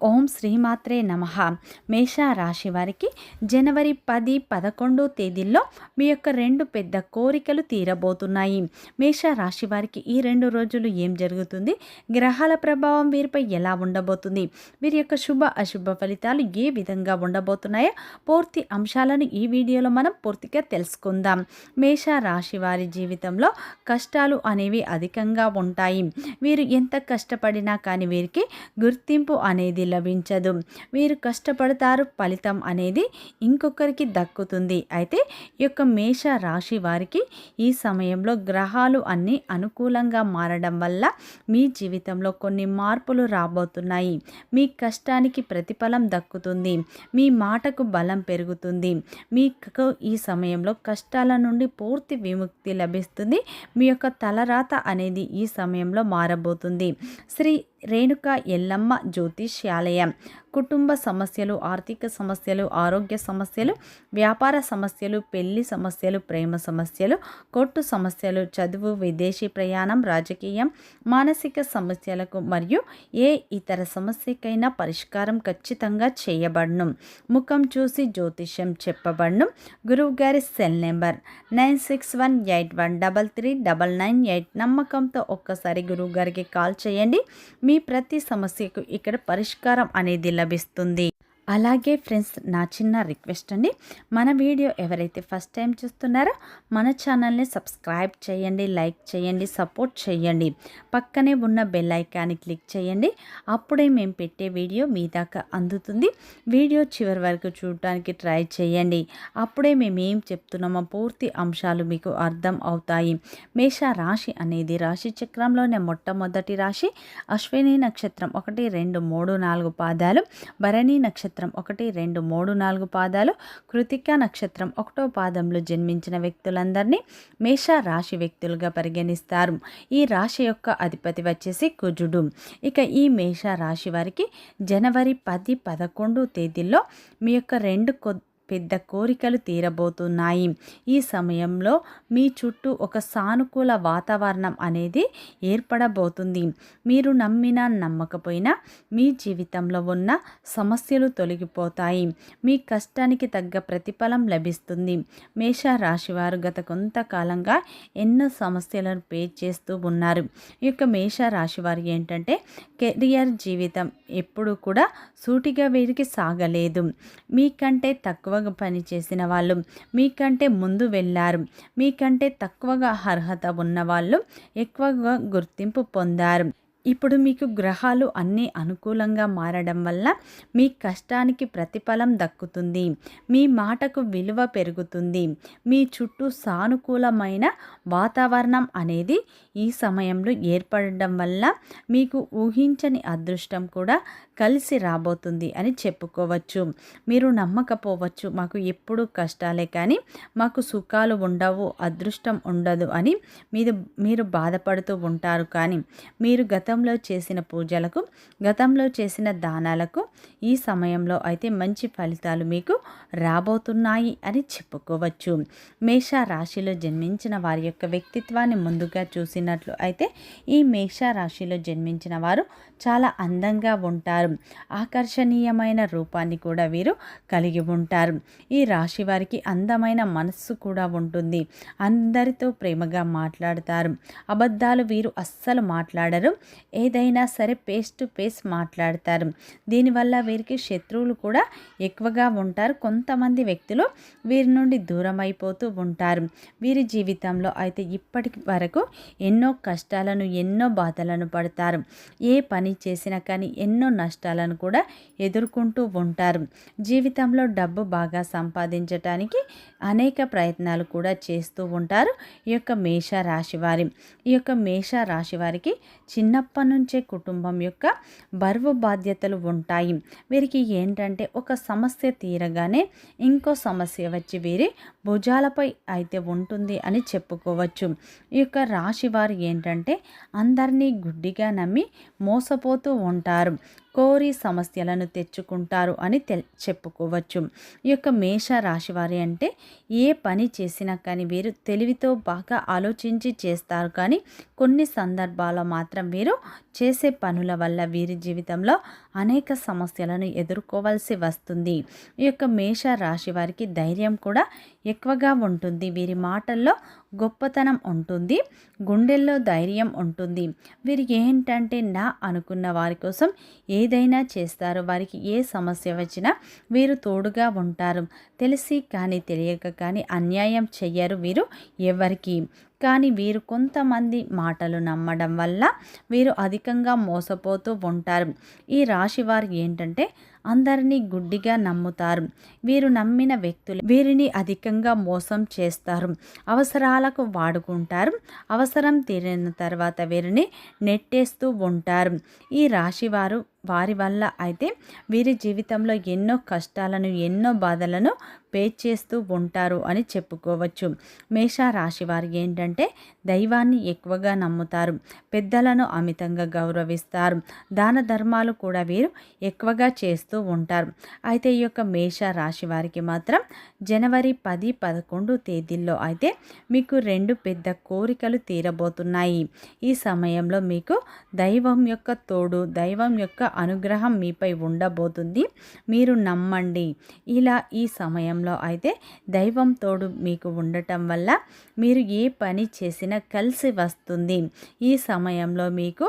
ఓం శ్రీమాత్రే నమ. మేష రాశి వారికి జనవరి పది పదకొండు తేదీల్లో మీ యొక్క రెండు పెద్ద కోరికలు తీరబోతున్నాయి. మేష రాశి వారికి ఈ రెండు రోజులు ఏం జరుగుతుంది? గ్రహాల ప్రభావం వీరిపై ఎలా ఉండబోతుంది? వీరి యొక్క శుభ అశుభ ఫలితాలు ఏ విధంగా ఉండబోతున్నాయో పూర్తి అంశాలను ఈ వీడియోలో మనం పూర్తిగా తెలుసుకుందాం. మేష రాశి వారి జీవితంలో కష్టాలు అనేవి అధికంగా ఉంటాయి. వీరు ఎంత కష్టపడినా కానీ వీరికి గుర్తింపు అనేది లభించదు. వీరు కష్టపడతారు ఫలితం అనేది ఇంకొకరికి దక్కుతుంది. అయితే ఈ యొక్క మేష రాశి వారికి ఈ సమయంలో గ్రహాలు అన్నీ అనుకూలంగా మారడం వల్ల మీ జీవితంలో కొన్ని మార్పులు రాబోతున్నాయి. మీ కష్టానికి ప్రతిఫలం దక్కుతుంది. మీ మాటకు బలం పెరుగుతుంది. మీకు ఈ సమయంలో కష్టాల నుండి పూర్తి విముక్తి లభిస్తుంది. మీ యొక్క తలరాత అనేది ఈ సమయంలో మారబోతుంది. శ్రీ రేణుక ఎల్లమ్మ జ్యోతిష్యాలయం. కుటుంబ సమస్యలు ఆర్థిక సమస్యలు ఆరోగ్య సమస్యలు వ్యాపార సమస్యలు పెళ్ళి సమస్యలు ప్రేమ సమస్యలు కోర్టు సమస్యలు చదువు విదేశీ ప్రయాణం రాజకీయం మానసిక సమస్యలకు మరియు ఏ ఇతర సమస్యకైనా పరిష్కారం ఖచ్చితంగా చేయబడను. ముఖం చూసి జ్యోతిష్యం చెప్పబడను. గురువు గారి cell number nine six one eight one double three double nine eight నమ్మకంతో ఒక్కసారి గురువు గారికి కాల్ చేయండి. మీ ప్రతి సమస్యకు ఇక్కడ పరిష్కారం అనేది లభిస్తుంది. అలాగే ఫ్రెండ్స్ నా చిన్న రిక్వెస్ట్ అండి. మన వీడియో ఎవరైతే ఫస్ట్ టైం చూస్తున్నారో మన ఛానల్ని సబ్స్క్రైబ్ చేయండి లైక్ చేయండి సపోర్ట్ చేయండి. పక్కనే ఉన్న బెల్ ఐకాన్ని క్లిక్ చేయండి. అప్పుడే మేము పెట్టే వీడియో మీ దాకా అందుతుంది. వీడియో చివరి వరకు చూడటానికి ట్రై చేయండి. అప్పుడే మేము ఏం చెప్తున్నామో పూర్తి అంశాలు మీకు అర్థం అవుతాయి. మేష రాశి అనేది రాశి చక్రంలోనే మొట్టమొదటి రాశి. అశ్విని నక్షత్రం ఒకటి రెండు మూడు నాలుగు పాదాలు. భరణి నక్షత్రం నక్షత్రం ఒకటి రెండు మూడు నాలుగు పాదాలు. కృతిక నక్షత్రం ఒకటో పాదంలో జన్మించిన వ్యక్తులందరినీ మేష రాశి వ్యక్తులుగా పరిగణిస్తారు. ఈ రాశి యొక్క అధిపతి వచ్చేసి కుజుడు. ఇక ఈ మేష రాశి వారికి జనవరి పది పదకొండు తేదీల్లో మీ యొక్క రెండు పెద్ద కోరికలు తీరబోతున్నాయి. ఈ సమయంలో మీ చుట్టూ ఒక సానుకూల వాతావరణం అనేది ఏర్పడబోతుంది. మీరు నమ్మినా నమ్మకపోయినా మీ జీవితంలో ఉన్న సమస్యలు తొలగిపోతాయి. మీ కష్టానికి తగ్గ ప్రతిఫలం లభిస్తుంది. మేషరాశివారు గత కొంతకాలంగా ఎన్నో సమస్యలను పే చేస్తూ ఉన్నారు. ఈ యొక్క మేషరాశివారు ఏంటంటే కెరియర్ జీవితం ఎప్పుడూ కూడా సూటిగా వీరికి సాగలేదు. మీకంటే తక్కువ ఎక్కువగా పనిచేసిన వాళ్ళు మీకంటే ముందు వెళ్ళారు. మీకంటే తక్కువగా అర్హత ఉన్నవాళ్ళు ఎక్కువగా గుర్తింపు పొందారు. ఇప్పుడు మీకు గ్రహాలు అన్నీ అనుకూలంగా మారడం వల్ల మీ కష్టానికి ప్రతిఫలం దక్కుతుంది. మీ మాటకు విలువ పెరుగుతుంది. మీ చుట్టూ సానుకూలమైన వాతావరణం అనేది ఈ సమయంలో ఏర్పడడం వల్ల మీకు ఊహించని అదృష్టం కూడా కలిసి రాబోతుంది అని చెప్పుకోవచ్చు. మీరు నమ్మకపోవచ్చు. మాకు ఎప్పుడు కష్టాలే కానీ మాకు సుఖాలు ఉండవు అదృష్టం ఉండదు అని మీరు మీరు బాధపడుతూ ఉంటారు కానీ మీరు గతంలో చేసిన పూజలకు గతంలో చేసిన దానాలకు ఈ సమయంలో అయితే మంచి ఫలితాలు మీకు రాబోతున్నాయి అని చెప్పుకోవచ్చు. మేష రాశిలో జన్మించిన వారి యొక్క వ్యక్తిత్వాన్ని ముందుగా చూసినట్లు అయితే ఈ మేష రాశిలో జన్మించిన వారు చాలా అందంగా ఉంటారు. ఆకర్షణీయమైన రూపాన్ని కూడా వీరు కలిగి ఉంటారు. ఈ రాశి వారికి అందమైన మనస్సు కూడా ఉంటుంది. అందరితో ప్రేమగా మాట్లాడతారు. అబద్ధాలు వీరు అస్సలు మాట్లాడరు. ఏదైనా సరే పేస్ టు పేస్ మాట్లాడతారు. దీనివల్ల వీరికి శత్రువులు కూడా ఎక్కువగా ఉంటారు. కొంతమంది వ్యక్తులు వీరి నుండి దూరం అయిపోతూ ఉంటారు. వీరి జీవితంలో అయితే ఇప్పటి వరకు ఎన్నో కష్టాలను ఎన్నో బాధలను పడతారు. ఏ పని చేసినా కానీ ఎన్నో నష్టాలను కూడా ఎదుర్కొంటూ ఉంటారు. జీవితంలో డబ్బు బాగా సంపాదించటానికి అనేక ప్రయత్నాలు కూడా చేస్తూ ఉంటారు. ఈ యొక్క మేష రాశి వారి ఈ యొక్క మేష రాశి వారికి చిన్నప్పటి నుంచే కుటుంబం యొక్క బరువు బాధ్యతలు ఉంటాయి. వీరికి ఏంటంటే ఒక సమస్య తీరగానే ఇంకో సమస్య వచ్చి వీరి భుజాలపై అయితే ఉంటుంది అని చెప్పుకోవచ్చు. ఈ యొక్క రాశి వారు ఏంటంటే అందరినీ గుడ్డిగా నమ్మి మోసపోతూ ఉంటారు. కోరి సమస్యలను తెచ్చుకుంటారు అని తె చెప్పుకోవచ్చు. ఈ యొక్క మేష రాశివారి అంటే ఏ పని చేసినా కానీ వీరు తెలివితో బాగా ఆలోచించి చేస్తారు కానీ కొన్ని సందర్భాల్లో మాత్రం వీరు చేసే పనుల వల్ల వీరి జీవితంలో అనేక సమస్యలను ఎదుర్కోవాల్సి వస్తుంది. ఈ యొక్క మేష రాశి వారికి ధైర్యం కూడా ఎక్కువగా ఉంటుంది. వీరి మాటల్లో గొప్పతనం ఉంటుంది గుండెల్లో ధైర్యం ఉంటుంది. వీరు ఏంటంటే నా అనుకున్న వారి కోసం ఏ ఏదైనా చేస్తారు వారికి ఏ సమస్య వచ్చినా వీరు తోడుగా ఉంటారు. తెలిసి కానీ తెలియక కానీ అన్యాయం చెయ్యరు వీరు ఎవరికి. కానీ వీరు కొంతమంది మాటలు నమ్మడం వల్ల వీరు అధికంగా మోసపోతూ ఉంటారు. ఈ రాశి వారు ఏంటంటే అందరినీ గుడ్డిగా నమ్ముతారు. వీరు నమ్మిన వ్యక్తులు వీరిని అధికంగా మోసం చేస్తారు. అవసరాలకు వాడుకుంటారు. అవసరం తీరిన తర్వాత వీరిని నెట్టేస్తూ ఉంటారు. ఈ రాశివారు వారి వల్ల అయితే వీరి జీవితంలో ఎన్నో కష్టాలను ఎన్నో బాధలను పే చేస్తూ ఉంటారు అని చెప్పుకోవచ్చు. మేష రాశి వారు ఏంటంటే దైవాన్ని ఎక్కువగా నమ్ముతారు పెద్దలను అమితంగా గౌరవిస్తారు దాన ధర్మాలు కూడా వీరు ఎక్కువగా చేస్తూ ఉంటారు. అయితే ఈ యొక్క మేష రాశి వారికి మాత్రం జనవరి పది పదకొండు తేదీల్లో అయితే మీకు రెండు పెద్ద కోరికలు తీరబోతున్నాయి. ఈ సమయంలో మీకు దైవం యొక్క తోడు దైవం యొక్క అనుగ్రహం మీపై ఉండబోతుంది. మీరు నమ్మండి. ఇలా ఈ సమయంలో అయితే దైవం తోడు మీకు ఉండటం వల్ల మీరు ఏ పని చేసినా కలిసి వస్తుంది. ఈ సమయంలో మీకు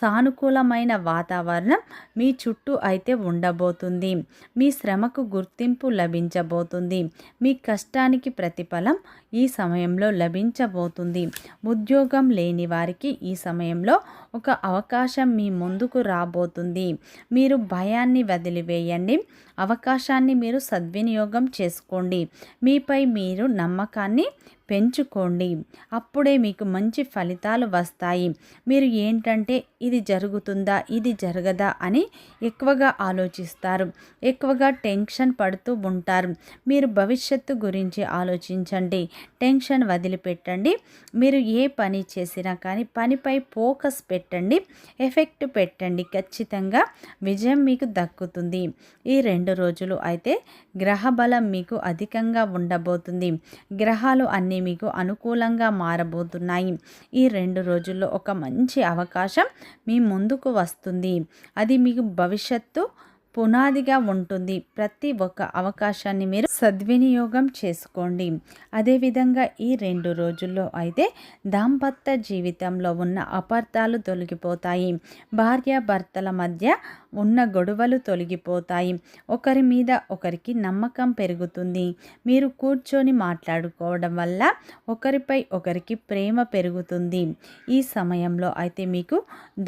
సానుకూలమైన వాతావరణం మీ చుట్టూ అయితే ఉండబోతుంది. మీ శ్రమకు గుర్తింపు లభించబోతుంది. మీ కష్టానికి ప్రతిఫలం ఈ సమయంలో లభించబోతుంది. ఉద్యోగం లేని వారికి ఈ సమయంలో ఒక అవకాశం మీ ముందుకు రాబోతుంది. మీరు భయాన్ని వదిలివేయండి. అవకాశాన్ని మీరు సద్వినియోగం చేసుకోండి. మీపై మీరు నమ్మకాన్ని పెంచుకోండి. అప్పుడే మీకు మంచి ఫలితాలు వస్తాయి. మీరు ఏంటంటే ఇది జరుగుతుందా ఇది జరగదా అని ఎక్కువగా ఆలోచిస్తారు. ఎక్కువగా టెన్షన్ పడుతూ ఉంటారు. మీరు భవిష్యత్తు గురించి ఆలోచించండి. టెన్షన్ వదిలిపెట్టండి. మీరు ఏ పని చేసినా కానీ పనిపై ఫోకస్ పెట్టండి. ఎఫెక్ట్ పెట్టండి. ఖచ్చితంగా విజయం మీకు దక్కుతుంది. ఈ రెండు రెండు రోజులు అయితే గ్రహ బలం మీకు అధికంగా ఉండబోతుంది. గ్రహాలు అన్నీ మీకు అనుకూలంగా మారబోతున్నాయి. ఈ రెండు రోజుల్లో ఒక మంచి అవకాశం మీ ముందుకు వస్తుంది. అది మీకు భవిష్యత్తు పునాదిగా ఉంటుంది. ప్రతి ఒక్క అవకాశాన్ని మీరు సద్వినియోగం చేసుకోండి. అదేవిధంగా ఈ రెండు రోజుల్లో అయితే దాంపత్య జీవితంలో ఉన్న అపార్థాలు తొలగిపోతాయి. భార్యాభర్తల మధ్య ఉన్న గొడవలు తొలగిపోతాయి. ఒకరి మీద ఒకరికి నమ్మకం పెరుగుతుంది. మీరు కూర్చొని మాట్లాడుకోవడం వల్ల ఒకరిపై ఒకరికి ప్రేమ పెరుగుతుంది. ఈ సమయంలో అయితే మీకు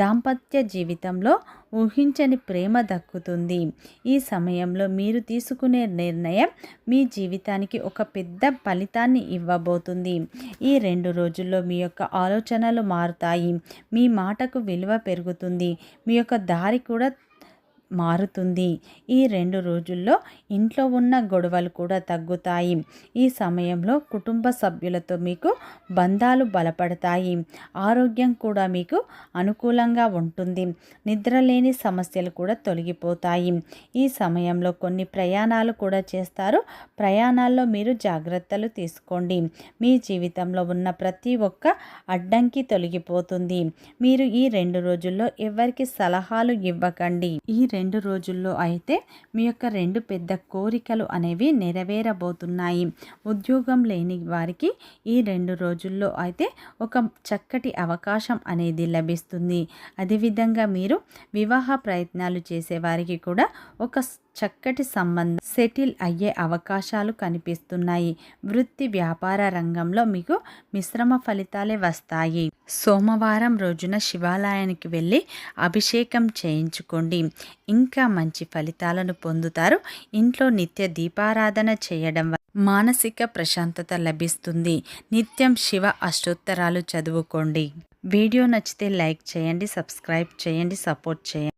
దాంపత్య జీవితంలో ఊహించని ప్రేమ దక్కుతుంది. ఈ సమయంలో మీరు తీసుకునే నిర్ణయం మీ జీవితానికి ఒక పెద్ద ఫలితాన్ని ఇవ్వబోతుంది. ఈ రెండు రోజుల్లో మీ యొక్క ఆలోచనలు మారుతాయి. మీ మాటకు విలువ పెరుగుతుంది. మీ యొక్క దారి కూడా మారుతుంది. ఈ రెండు రోజుల్లో ఇంట్లో ఉన్న గొడవలు కూడా తగ్గుతాయి. ఈ సమయంలో కుటుంబ సభ్యులతో మీకు బంధాలు బలపడతాయి. ఆరోగ్యం కూడా మీకు అనుకూలంగా ఉంటుంది. నిద్రలేని సమస్యలు కూడా తొలగిపోతాయి. ఈ సమయంలో కొన్ని ప్రయాణాలు కూడా చేస్తారు. ప్రయాణాల్లో మీరు జాగ్రత్తలు తీసుకోండి. మీ జీవితంలో ఉన్న ప్రతి ఒక్క అడ్డంకి తొలగిపోతుంది. మీరు ఈ రెండు రోజుల్లో ఎవరికి సలహాలు ఇవ్వకండి. ఈ రెండు రోజుల్లో అయితే మీ యొక్క రెండు పెద్ద కోరికలు అనేవి నెరవేరబోతున్నాయి. ఉద్యోగం లేని వారికి ఈ రెండు రోజుల్లో అయితే ఒక చక్కటి అవకాశం అనేది లభిస్తుంది. అదేవిధంగా మీరు వివాహ ప్రయత్నాలు చేసేవారికి కూడా ఒక చక్కటి సంబంధం సెటిల్ అయ్యే అవకాశాలు కనిపిస్తున్నాయి. వృత్తి వ్యాపార రంగంలో మీకు మిశ్రమ ఫలితాలే వస్తాయి. సోమవారం రోజున శివాలయానికి వెళ్ళి అభిషేకం చేయించుకోండి. ఇంకా మంచి ఫలితాలను పొందుతారు. ఇంట్లో నిత్య దీపారాధన చేయడం మానసిక ప్రశాంతత లభిస్తుంది. నిత్యం శివ అష్టోత్తరాలు చదువుకోండి. వీడియో నచ్చితే లైక్ చేయండి సబ్స్క్రైబ్ చేయండి సపోర్ట్ చేయండి.